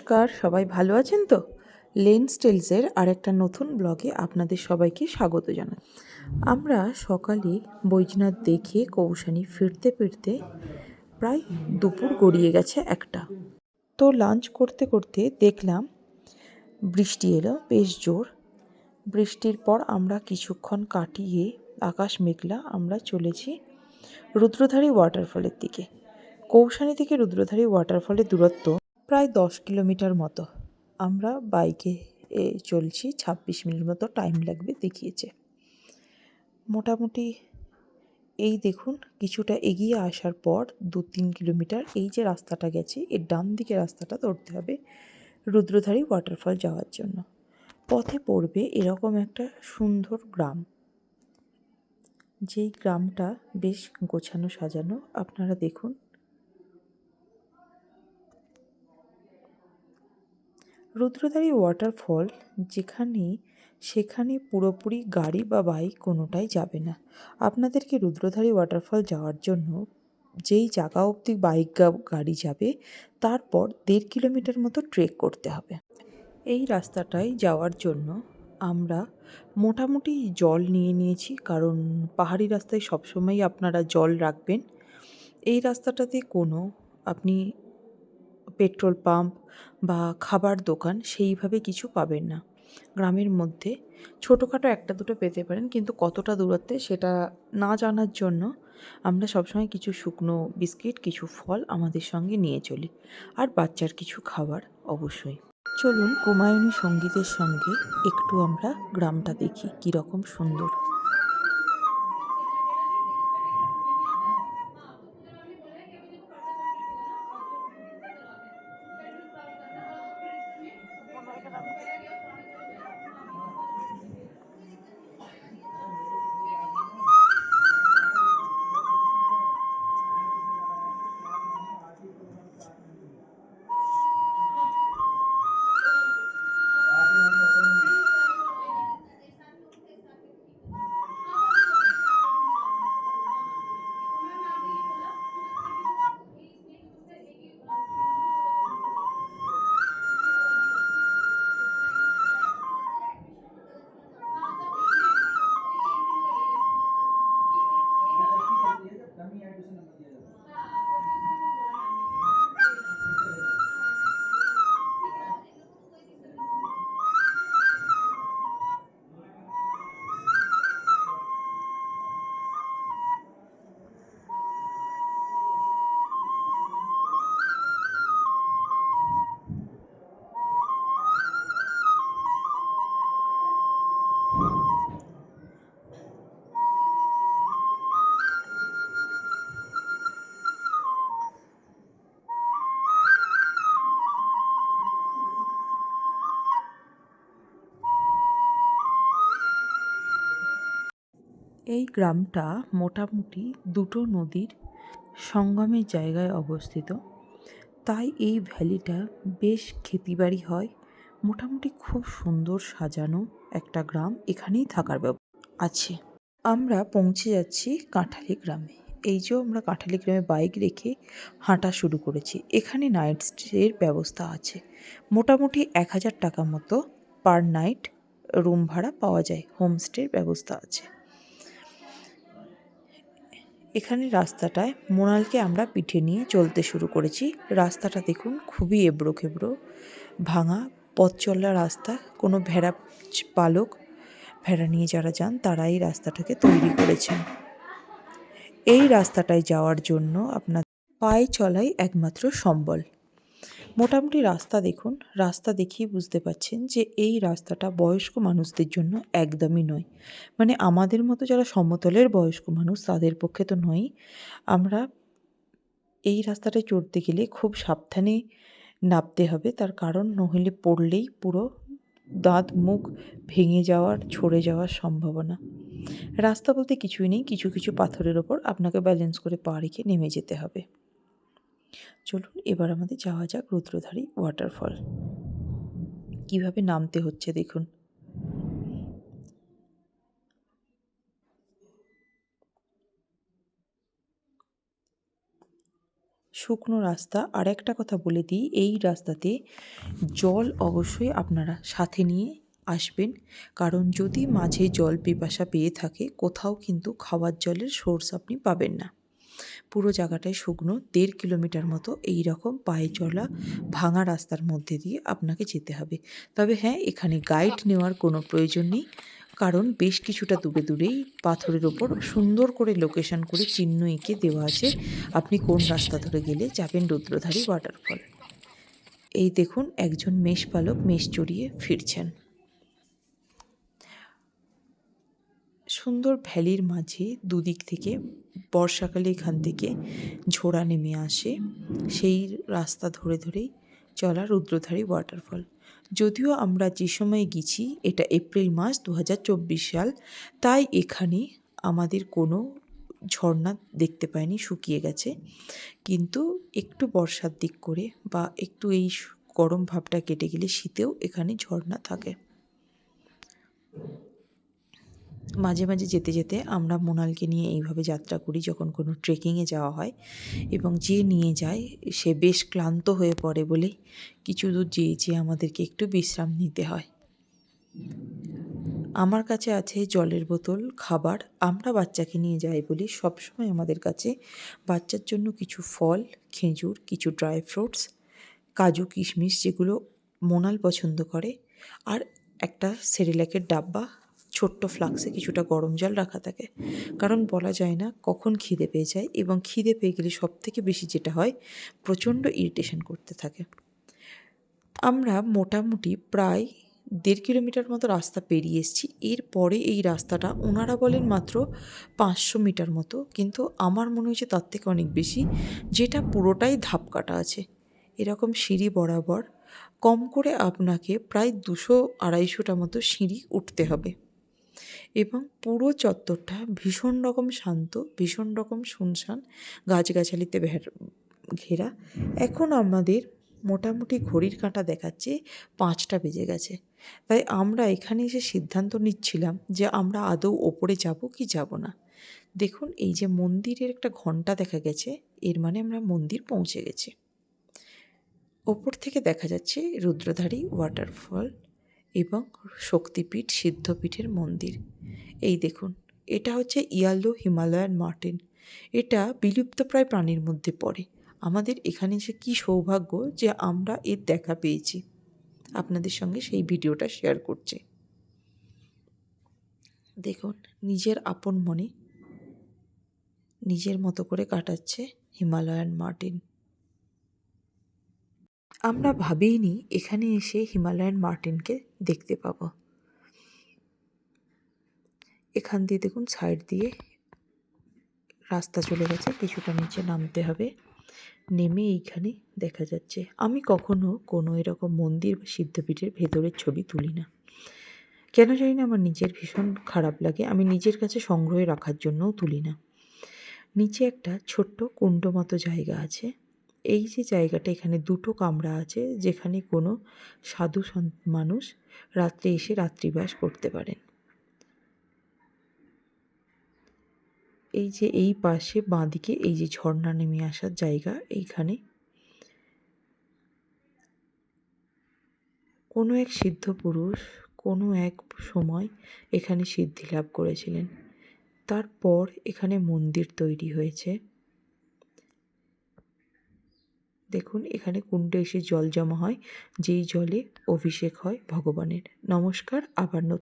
নমস্কার, সবাই ভালো আছেন তো? লেন্স টেলসের আরেকটা নতুন ব্লগে আপনাদের সবাইকে স্বাগত জানাই। আমরা সকালে বৈজনাথ দেখে কৌশানী ফিরতে ফিরতে প্রায় দুপুর গড়িয়ে গেছে একটা। তো লাঞ্চ করতে করতে দেখলাম বৃষ্টি এলো, বেশ জোর। বৃষ্টির পর আমরা কিছুক্ষণ কাটিয়ে আকাশ মেঘলা, আমরা চলেছি রুদ্রধারী ওয়াটারফলের দিকে। কৌশানী থেকে রুদ্রধারী ওয়াটারফলের দূরত্ব প্রায় দশ কিলোমিটার মতো। আমরা বাইকে এ চলছি, ছাব্বিশ মিনিট মতো টাইম লাগবে দেখিয়েছে। মোটামুটি এই দেখুন, কিছুটা এগিয়ে আসার পর দু তিন কিলোমিটার এই যে রাস্তাটা গেছে, এর ডান দিকে রাস্তাটা ধরতে হবে রুদ্রধারী ওয়াটারফল যাওয়ার জন্য। পথে পড়বে এরকম একটা সুন্দর গ্রাম। যেই গ্রামটা বেশ গোছানো সাজানো, আপনারা দেখুন রুদ্রধারী ওয়াটারফল যেখানে, সেখানে পুরোপুরি গাড়ি বা বাইক কোনোটাই যাবে না। আপনাদেরকে রুদ্রধারী ওয়াটারফল যাওয়ার জন্য যেই জায়গা অবধি বাইক গাড়ি যাবে, তারপর দেড় কিলোমিটার মতো ট্রেক করতে হবে। এই রাস্তাটায় যাওয়ার জন্য আমরা মোটামুটি জল নিয়ে নিয়েছি, কারণ পাহাড়ি রাস্তায় সবসময়ই আপনারা জল রাখবেন। এই রাস্তাটাতে কোনো আপনি পেট্রোল পাম্প বা খাবার দোকান সেইভাবে কিছু পাবেন না। গ্রামের মধ্যে ছোটোখাটো একটা দুটো পেতে পারেন, কিন্তু কতটা দূরত্বে সেটা না জানার জন্য আমরা সবসময় কিছু শুকনো বিস্কিট, কিছু ফল আমাদের সঙ্গে নিয়ে চলি। আর বাচ্চার কিছু খাবার অবশ্যই। চলুন কুমায়ুনী সঙ্গীতের সঙ্গে একটু আমরা গ্রামটা দেখি, কীরকম সুন্দর। এই গ্রামটা মোটামুটি দুটো নদীর সঙ্গমের জায়গায় অবস্থিত। তাই এই ভ্যালিটা বেশ খেতিবাড়ি হয়। মোটামুটি খুব সুন্দর সাজানো একটা গ্রাম এখানেই থাকার আছে। আমরা পৌঁছে যাচ্ছি কাঁঠালি গ্রামে। এই যে আমরা কাঁঠালি গ্রামে বাইক রেখে হাঁটা শুরু করেছি। এখানে নাইট স্টের ব্যবস্থা আছে। মোটামুটি এক হাজার টাকা মতো পার নাইট রুম ভাড়া পাওয়া যায়। হোমস্টের ব্যবস্থা আছে। এখানে রাস্তাটায় মোনালকে আমরা পিঠে নিয়ে চলতে শুরু করেছি। রাস্তাটা দেখুন খুবই এবড়ো খেবড়ো, ভাঙা, পথ চলা রাস্তা, কোনো ভেড়া পালক, ভেড়া নিয়ে যারা যান তারা এই রাস্তাটাকে তৈরি করেছেন। এই রাস্তাটায় যাওয়ার জন্য আপনার পায়ে চলাই একমাত্র সম্বল। মোটামুটি রাস্তা দেখুন, রাস্তা দেখেই বুঝতে পারছেন যে এই রাস্তাটা বয়স্ক মানুষদের জন্য একদমই নয়। মানে আমাদের মতো যারা সমতলের বয়স্ক মানুষ, তাদের পক্ষে তো নয়ই। আমরা এই রাস্তাটায় চড়তে গেলে খুব সাবধানে নামতে হবে। তার কারণ নইলে পড়লেই পুরো দাঁত, মুখ ভেঙে যাওয়ার ছড়ে যাওয়ার সম্ভাবনা। রাস্তা বলতে কিছুই নেই, কিছু কিছু পাথরের ওপর আপনাকে ব্যালেন্স করে পা রেখে নেমে যেতে হবে। চলুন এবার আমাদের যাওয়া যাক রুদ্রধারী ওয়াটারফল কীভাবে নামতে হচ্ছে দেখুন। শুকনো রাস্তা, আর একটা কথা বলে দিই, এই রাস্তাতে জল অবশ্যই আপনারা সাথে নিয়ে আসবেন। কারণ যদি মাঝে জল পিপাসা পেয়ে থাকে, কোথাও কিন্তু খাওয়ার জলের সোর্স আপনি পাবেন না। পুরো জায়গাটায় শুকনো, দেড় কিলোমিটার মতো এই রকম পায়ে চলা ভাঙা রাস্তার মধ্যে দিয়ে আপনাকে যেতে হবে। তবে হ্যাঁ এখানে গাইড নেওয়ার কোনো প্রয়োজন নেই, কারণ বেশ কিছুটা দূরে দূরেই পাথরের ওপর সুন্দর করে লোকেশন করে চিহ্ন এঁকে দেওয়া আছে। আপনি কোন রাস্তা ধরে গেলে যাবেন রুদ্রধারী ওয়াটারফল এই দেখুন, একজন মেষ পালক মেষ চড়িয়ে ফিরছেন। সুন্দর ভ্যালির মাঝে দুদিক থেকে বর্ষাকালে এখান থেকে ঝোড়া নেমে আসে। সেই রাস্তা ধরে ধরেই চলা রুদ্রধারী ওয়াটারফল যদিও আমরা যে সময় গেছি, এটা এপ্রিল মাস দু হাজার চব্বিশ সাল, তাই এখানে আমাদের কোনো ঝর্ণা দেখতে পাইনি, শুকিয়ে গেছে। কিন্তু একটু বর্ষার দিক করে বা একটু এই গরম ভাবটা কেটে গেলে শীতেও এখানে ঝর্ণা থাকে। মাঝে মাঝে যেতে যেতে আমরা মোনালকে নিয়ে এইভাবে যাত্রা করি যখন কোনো ট্রেকিংয়ে যাওয়া হয় এবং যে নিয়ে যায় সে বেশ ক্লান্ত হয়ে পড়ে বলে কিছু দূর যেয়ে যেয়ে আমাদেরকে একটু বিশ্রাম নিতে হয়। আমার কাছে আছে জলের বোতল, খাবার, আমরা বাচ্চাকে নিয়ে যাই বলি সবসময় আমাদের কাছে বাচ্চার জন্য কিছু ফল, খেজুর, কিছু ড্রাই ফ্রুটস, কাজু, কিশমিশ যেগুলো মোনাল পছন্দ করে, আর একটা সেরেলাকের ডাব্বা ছোট্ট ফ্লাক্সে কিছুটা গরম জল রাখা থাকে। কারণ বলা যায় না কখন খিদে পেয়ে যায় এবং খিদে পেয়ে গেলে সব থেকে বেশি যেটা হয়, প্রচণ্ড ইরিটেশন করতে থাকে। আমরা মোটামুটি প্রায় দেড় কিলোমিটার মতো রাস্তা পেরিয়ে এসেছি। এরপরে এই রাস্তাটা ওনারা বলেন মাত্র পাঁচশো মিটার মতো। কিন্তু আমার মনে হয়েছে তার থেকে অনেক বেশি। যেটা পুরোটাই ধাপ কাটা আছে। এরকম সিঁড়ি বরাবর কম করে আপনাকে প্রায় দুশো আড়াইশোটা মতো সিঁড়ি উঠতে হবে। এবং পুরো চত্বরটা ভীষণ রকম শান্ত, ভীষণ রকম শুনশান, গাছগাছালিতে ঘেরা। এখন আমাদের মোটামুটি ঘড়ির কাঁটা দেখাচ্ছে পাঁচটা বেজে গেছে। তাই আমরা এখানে এসে সিদ্ধান্ত নিচ্ছিলাম যে আমরা আদৌ ওপরে যাব কি যাব না। দেখুন, এই যে মন্দিরের একটা ঘণ্টা দেখা গেছে, এর মানে আমরা মন্দির পৌঁছে গেছি। ওপর থেকে দেখা যাচ্ছে রুদ্রধারী ওয়াটারফল এবং শক্তিপীঠ সিদ্ধপীঠের মন্দির। এই দেখুন, এটা হচ্ছে ইয়ালো হিমালয়ান মার্টিন। এটা বিলুপ্তপ্রায় প্রাণীর মধ্যে পড়ে। আমাদের এখানে যে কী সৌভাগ্য যে আমরা এর দেখা পেয়েছি। আপনাদের সঙ্গে সেই ভিডিওটা শেয়ার করছি। দেখুন, নিজের আপন মনে নিজের মতো করে কাটাচ্ছে হিমালয়ান মার্টিন। আমরা ভাবিনি এখানে এসে হিমালয়ান মার্টিনকে দেখতে পাবো। এখান দিয়ে দেখুন, সাইড দিয়ে রাস্তা চলে গেছে, কিছুটা নিচে নামতে হবে। নেমে এইখানে দেখা যাচ্ছে, আমি কখনো কোনো এরকম মন্দির বা সিদ্ধপীঠের ভেতরের ছবি তুলি না। কেন জানি না, আমার নিজের ভীষণ খারাপ লাগে, আমি নিজের কাছে সংগ্রহে রাখার জন্যও তুলি না। নিচে একটা ছোট্ট কুণ্ড মতো জায়গা আছে এই যে জায়গাটা, এখানে দুটো কামরা আছে যেখানে কোনো সাধু মানুষ রাত্রে এসে রাত্রিবাস করতে পারেন। এই যে এই পাশে বাঁদিকে এই যে ঝর্ণা নেমে আসার জায়গা, এইখানে কোনো এক সিদ্ধ পুরুষ কোনো এক সময় এখানে সিদ্ধি লাভ করেছিলেন। তারপর এখানে মন্দির তৈরি হয়েছে। দেখুন, এখানে কুণ্ডে এসে জল জমা হয়, যেই জলে অভিষেক হয় ভগবানের। নমস্কার, আবার নতুন